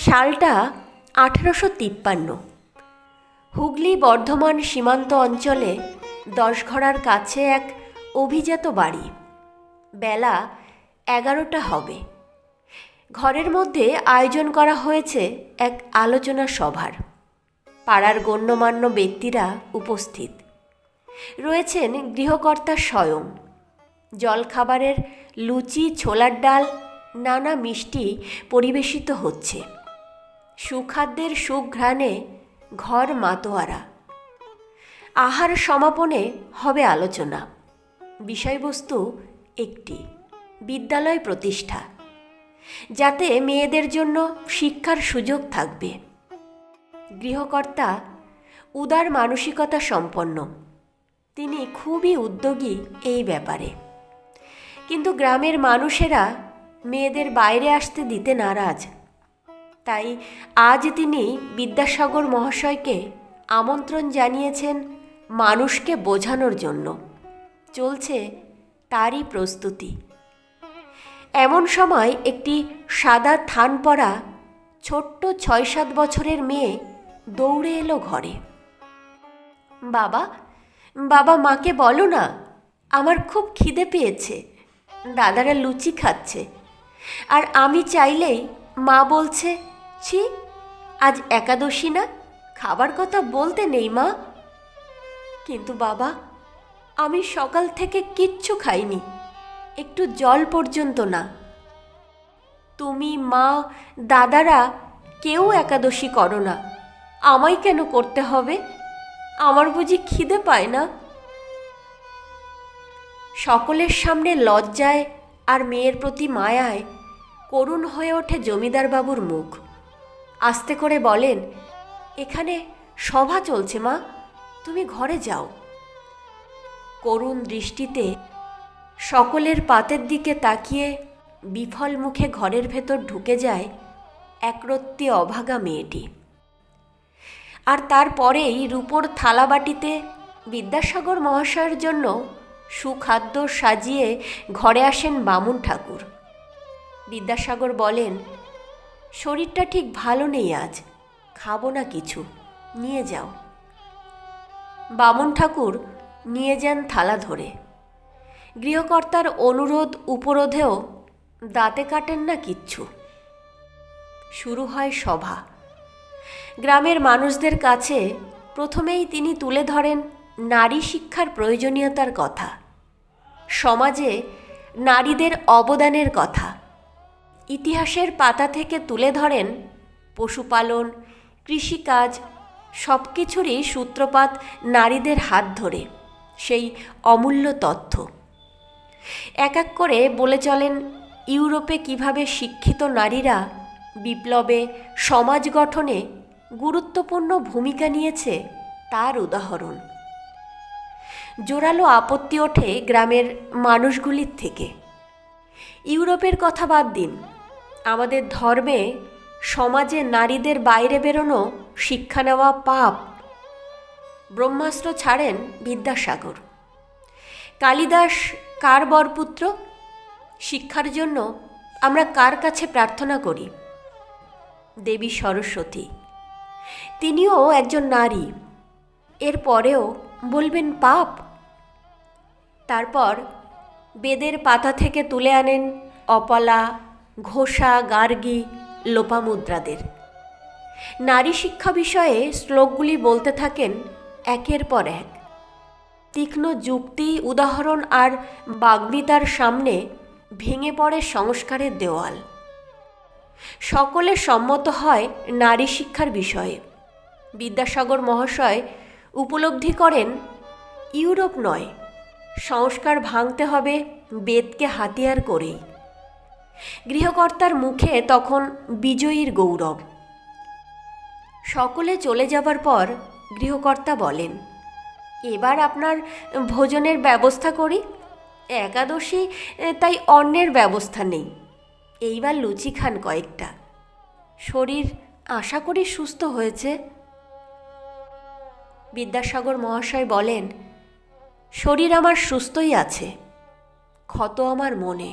সালটা আঠেরোশো তিপ্পান্ন। হুগলি বর্ধমান সীমান্ত অঞ্চলে দশঘরার কাছে এক অভিজাত বাড়ি। বেলা এগারোটা হবে। ঘরের মধ্যে আয়োজন করা হয়েছে এক আলোচনা সভার। পাড়ার গণ্যমান্য ব্যক্তিরা উপস্থিত। রয়েছেন গৃহকর্তা স্বয়ং। জলখাবারের লুচি, ছোলার ডাল, নানা মিষ্টি পরিবেশিত হচ্ছে। সুখাদ্যের সুঘ্রাণে ঘর মাতোয়ারা। আহার সমাপনে হবে আলোচনা। বিষয়বস্তু একটি, বিদ্যালয় প্রতিষ্ঠা, যাতে মেয়েদের জন্য শিক্ষার সুযোগ থাকবে। গৃহকর্তা, উদার মানসিকতা সম্পন্ন। তিনি খুবই উদ্যোগী এই ব্যাপারে। কিন্তু গ্রামের মানুষেরা মেয়েদের বাইরে আসতে দিতে নারাজ। তাই আজ তিনি বিদ্যাসাগর মহাশয়কে আমন্ত্রণ জানিয়েছেন মানুষকে বোঝানোর জন্য। চলছে তারই প্রস্তুতি। এমন সময় একটি সাদা থান পরা ছোট্ট ছয় সাত বছরের মেয়ে দৌড়ে এলো ঘরে। বাবা বাবা, মাকে বলো না, আমার খুব খিদে পেয়েছে। দাদারা লুচি খাচ্ছে। আর আমি চাইলেই মা বলছে ছি, আজ একাদশী না? খাবার কথা বলতে নেই, মা। কিন্তু বাবা, আমি সকাল থেকে কিচ্ছু খাইনি। একটু জল পর্যন্ত না। তুমি, মা, দাদারা, কেউ একাদশী করো না। আমায় কেন করতে হবে? আমার বুঝি খিদে পায় না। সকলের সামনে লজ্জায় আর মেয়ের প্রতি মায়ায় করুণ হয়ে ওঠে জমিদার বাবুর মুখ। আস্তে করে বলেন, এখানে সভা চলছে, মা। তুমি ঘরে যাও। করুণ দৃষ্টিতে সকলের পাতের দিকে তাকিয়ে বিফল মুখে ঘরের ভেতর ঢুকে যায় একরত্তি অভাগা মেয়েটি। আর তারপরেই রূপোর থালাবাটিতে বিদ্যাসাগর মহাশয়ের জন্য সুখাদ্য সাজিয়ে ঘরে আসেন বামুন ঠাকুর। বিদ্যাসাগর বলেন শরীরটা ঠিক ভালো নেই আজ। খাব না কিছু। নিয়ে যাও। বামন ঠাকুর নিয়ে যান থালা ধরে। গৃহকর্তার অনুরোধ উপরোধেও দাঁতে কাটেন না কিচ্ছু। শুরু হয় সভা। গ্রামের মানুষদের কাছে প্রথমেই তিনি তুলে ধরেন নারী শিক্ষার প্রয়োজনীয়তার কথা। সমাজে নারীদের অবদানের কথা। ইতিহাসের পাতা থেকে তুলে ধরেন পশুপালন, কৃষিকাজ সব কিছুরই সূত্রপাত নারীদের হাত ধরে, সেই অমূল্য তথ্য। এক এক করে বলে চলেন, ইউরোপে কীভাবে শিক্ষিত নারীরা বিপ্লবে, সমাজ গঠনে গুরুত্বপূর্ণ ভূমিকা নিয়েছে তার উদাহরণ। জোরালো আপত্তি ওঠে গ্রামের মানুষগুলির থেকে। ইউরোপের কথা বাদ দিন। আমাদের ধর্মে সমাজে নারীদের বাইরে বেরোনো শিক্ষা নেওয়া পাপ। ব্রহ্মাস্ত্র ছাড়েন বিদ্যাসাগর। কালিদাস কার বরপুত্র? শিক্ষার জন্য আমরা কার কাছে প্রার্থনা করি? দেবী সরস্বতী। তিনিও একজন নারী। এর পরেও বলবেন পাপ। তারপর বেদের পাতা থেকে তুলে আনেন অপলা ঘোষা, গার্গী, লোপামুদ্রাদের। নারী শিক্ষা বিষয়ে শ্লোকগুলি বলতে থাকেন একের পর এক। তীক্ষ্ণ যুক্তি, উদাহরণ আর বাগ্মিতার সামনে ভেঙে পড়ে সংস্কারের দেওয়াল। সকলে সম্মত হয় নারী শিক্ষার বিষয়ে। বিদ্যাসাগর মহাশয় উপলব্ধি করেন, ইউরোপ নয়, সংস্কার ভাঙতে হবে বেদকে হাতিয়ার করেই। গৃহকর্তার মুখে তখন বিজয়ীর গৌরব। সকলে চলে যাবার পর গৃহকর্তা বলেন, এবার আপনার ভোজনের ব্যবস্থা করি। একাদশী তাই অন্যের ব্যবস্থা নেই। এইবার লুচি খান কয়েকটা। শরীর আশা করি সুস্থ হয়েছে। বিদ্যাসাগর মহাশয় বলেন, শরীর আমার সুস্থই আছে। ক্ষত আমার মনে।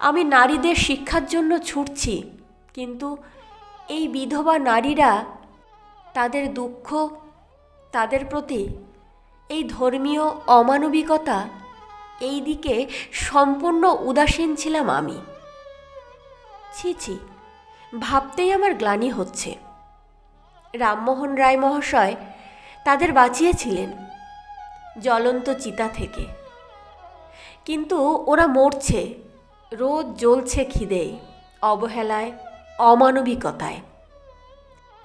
আমি নারীদের শিক্ষার জন্য ছুটছি, কিন্তু এই বিধবা নারীরা তাদের দুঃখ, তাদের প্রতি এই ধর্মীয় অমানবিকতা, এই দিকে সম্পূর্ণ উদাসীন ছিলাম আমি। ছি ছি, ভাবতেই আমার গ্লানি হচ্ছে। রামমোহন রায় মহাশয় তাদের বাঁচিয়েছিলেন জ্বলন্ত চিতা থেকে। কিন্তু ওরা মরছে রোজ জ্বলছে খিদে, অবহেলায়, অমানবিকতায়।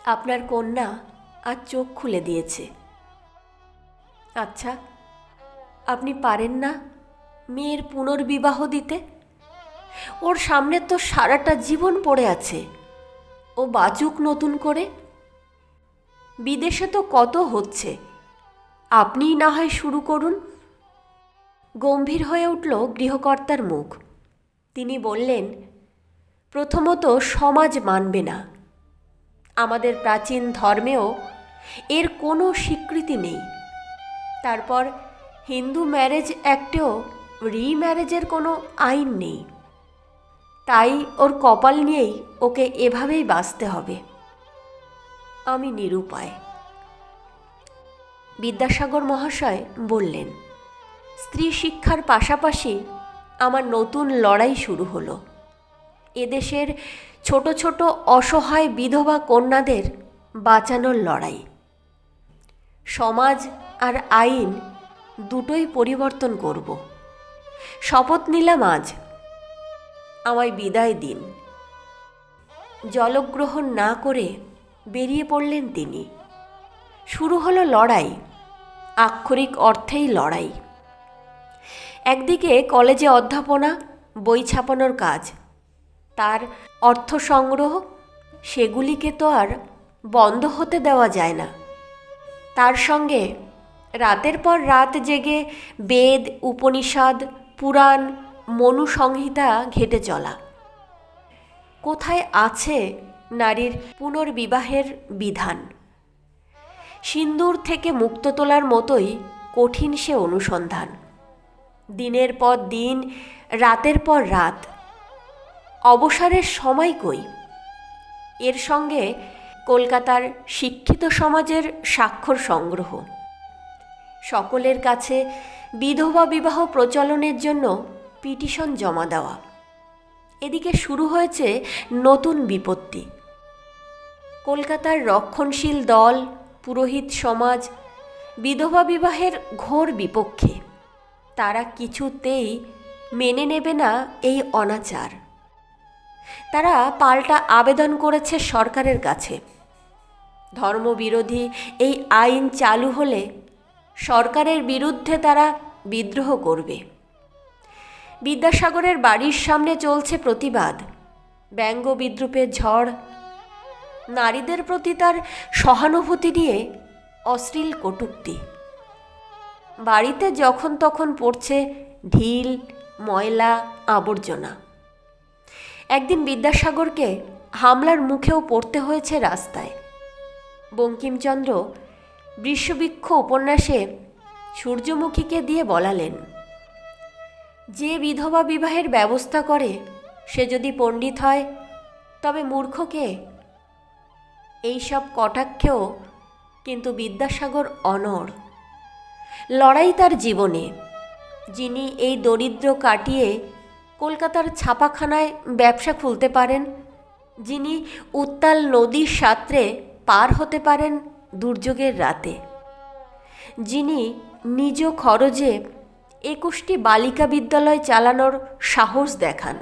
আপনার কন্যা আর চোখ খুলে দিয়েছে। আচ্ছা আপনি পারেন না মেয়ের পুনর্বিবাহ দিতে? ওর সামনে তো সারাটা জীবন পড়ে আছে। ও বাঁচুক নতুন করে? বিদেশে তো কত হচ্ছে? আপনিই না হয় শুরু করুন। গম্ভীর হয়ে উঠল গৃহকর্তার মুখ। তিনি বললেন, প্রথমত সমাজ মানবে না। আমাদের প্রাচীন ধর্মেও এর কোনো স্বীকৃতি নেই। তারপর হিন্দু ম্যারেজ অ্যাক্টেও রিম্যারেজের কোনো আইন নেই। তাই ওর কপাল নিয়েই ওকে এভাবেই বাঁচতে হবে। আমি নিরুপায়। বিদ্যাসাগর মহাশয় বললেন, স্ত্রী শিক্ষার পাশাপাশি আমার নতুন লড়াই শুরু হলো। এদেশের ছোট ছোট অসহায় বিধবা কন্যাদের বাঁচানোর লড়াই। সমাজ আর আইন দুটোই পরিবর্তন করব। শপথ নিলাম আজ। আমায় বিদায় দিন। জলগ্রহণ না করে বেরিয়ে পড়লেন তিনি। শুরু হলো লড়াই। আক্ষরিক অর্থেই লড়াই। একদিকে কলেজে অধ্যাপনা, বই ছাপানোর কাজ। তার অর্থ সংগ্রহ, সেগুলিকে তো আর বন্ধ হতে দেওয়া যায় না। তার সঙ্গে রাতের পর রাত জেগে বেদ, উপনিষদ, পুরাণ মনু সংহিতা ঘেটে চলা। কোথায় আছে নারীর পুনর্বিবাহের বিধান? সিন্দুর থেকে মুক্ত তোলার মতোই কঠিন সে অনুসন্ধান। দিনের পর দিন, রাতের পর রাত। অবসরের সময় কই? এর সঙ্গে কলকাতার শিক্ষিত সমাজের স্বাক্ষর সংগ্রহ। সকলের কাছে বিধবা বিবাহ প্রচলনের জন্য পিটিশন জমা দেওয়া। এদিকে শুরু হয়েছে নতুন বিপত্তি। কলকাতার রক্ষণশীল দল, পুরোহিত সমাজ, বিধবা বিবাহের ঘোর বিপক্ষে। তারা কিছুতেই মেনে নেবে না এই অনাচার। তারা পাল্টা আবেদন করেছে সরকারের কাছে। ধর্মবিরোধী এই আইন চালু হলে সরকারের বিরুদ্ধে তারা বিদ্রোহ করবে। বিদ্যাসাগরের বাড়ির সামনে চলছে প্রতিবাদ। ব্যঙ্গ বিদ্রুপের ঝড় নারীদের প্রতি তার সহানুভূতি নিয়ে অশ্লীল কটূক্তি। বাড়িতে যখন তখন পড়ছে ঢিল, ময়লা, আবর্জনা। একদিন বিদ্যাসাগরকে হামলার মুখেও পড়তে হয়েছে রাস্তায়। বঙ্কিমচন্দ্র বিশ্ববৃক্ষ উপন্যাসে সূর্যমুখীকে দিয়ে বলালেন, যে বিধবা বিবাহের ব্যবস্থা করে সে যদি পণ্ডিত হয়, তবে মূর্খকে এইসব কটাক্ষেও কিন্তু বিদ্যাসাগর অনড়। লড়াই তার জীবনে। যিনি এই দরিদ্র কাটিয়ে কলকাতার ছাপাখানায় ব্যবসা খুলতে পারেন, যিনি উত্তাল নদীর সাঁতরে পার হতে পারেন দুর্যোগের রাতে। যিনি নিজ খরচে একুশটি বালিকা বিদ্যালয় চালানোর সাহস দেখান।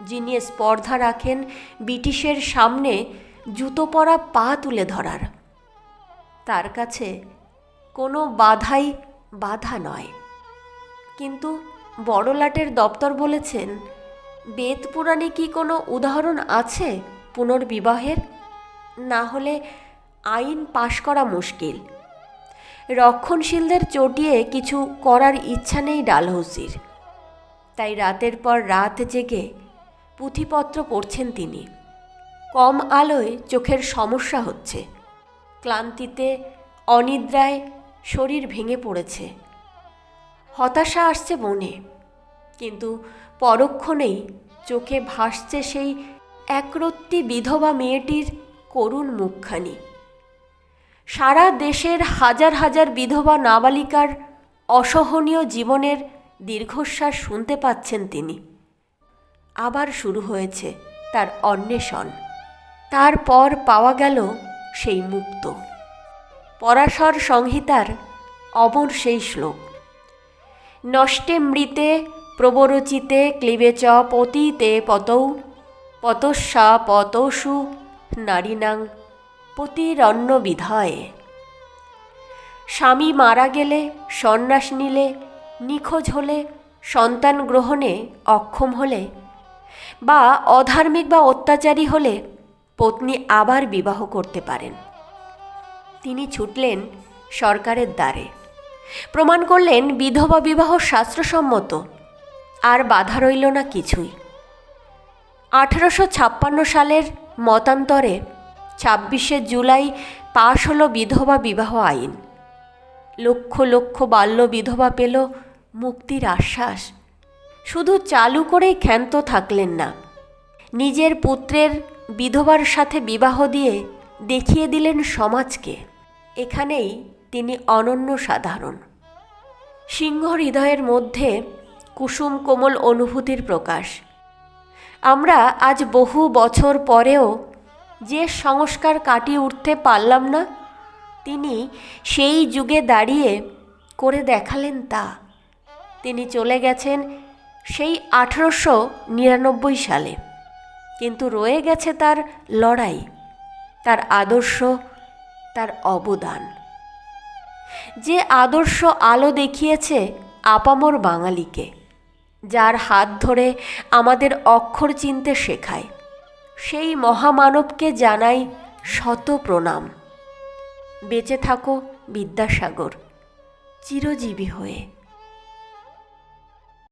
যিনি স্পর্ধা রাখেন ব্রিটিশের সামনে জুতো পরা পা তুলে ধরার। তার কাছে কোনো বাধাই বাধা নয়। কিন্তু বড়লাটের দপ্তর বলেছেন, বেদ পুরাণে কি কোনো উদাহরণ আছে পুনর্বিবাহের? না হলে আইন পাশ করা মুশকিল। রক্ষণশীলদের চটিয়ে কিছু করার ইচ্ছা নেই ডালহৌসির। তাই রাতের পর রাত জেগে পুঁথিপত্র পড়ছেন তিনি। কম আলোয় চোখের সমস্যা হচ্ছে। ক্লান্তিতে, অনিদ্রায় শরীর ভেঙে পড়েছে। হতাশা আসছে মনে, কিন্তু পরক্ষণেই চোখে ভাসছে সেই একরত্তি বিধবা মেয়েটির করুণ মুখখানি। সারা দেশের হাজার হাজার বিধবা নাবালিকার অসহনীয় জীবনের দীর্ঘশ্বাস শুনতে পাচ্ছেন তিনি। আবার শুরু হয়েছে তার অন্বেষণ। তারপর পাওয়া গেল সেই মুক্ত। পরাশর সংহিতার অমর সেই শ্লোক। নষ্টে মৃতে প্রবরচিতে ক্লিবে চ পতিতে পতৌ, পতস্যা পতসু নারীনাং পতিরন্ন বিধায়ে স্বামী মারা গেলে, সন্ন্যাস নিলে, নিখোঁজ হলে, সন্তান গ্রহণে অক্ষম হলে, বা অধার্মিক বা অত্যাচারী হলে, পত্নী আবার বিবাহ করতে পারেন। তিনি ছুটলেন সরকারের দ্বারে। প্রমাণ করলেন বিধবা বিবাহ শাস্ত্রসম্মত, আর বাধা রইল না কিছুই। আঠেরোশো ছাপ্পান্ন সালের মতান্তরে ছাব্বিশে জুলাই পাশ হলো বিধবা বিবাহ আইন। লক্ষ লক্ষ বাল্য বিধবা পেল মুক্তির আশ্বাস। শুধু চালু করেই ক্ষান্ত থাকলেন না, নিজের পুত্রের বিধবার সাথে বিবাহ দিয়ে দেখিয়ে দিলেন সমাজকে। এখানেই তিনি অনন্য সাধারণ। সিংহ হৃদয়ের মধ্যে কুসুম কোমল অনুভূতির প্রকাশ। আমরা আজ বহু বছর পরেও যে সংস্কার কাটিয়ে উঠতে পারলাম না, তিনি সেই যুগে দাঁড়িয়ে করে দেখালেন তা। তিনি চলে গেছেন সেই আঠেরোশো নিরানব্বই সালে। কিন্তু রয়ে গেছে তার লড়াই, তার আদর্শ তার অবদান। যে আদর্শ আলো দেখিয়েছে আপামর বাঙালিকে, যার হাত ধরে আমাদের অক্ষর চিনতে শেখায়, সেই মহামানবকে জানাই শত প্রণাম। বেঁচে থাকো বিদ্যাসাগর, চিরজীবী হয়ে।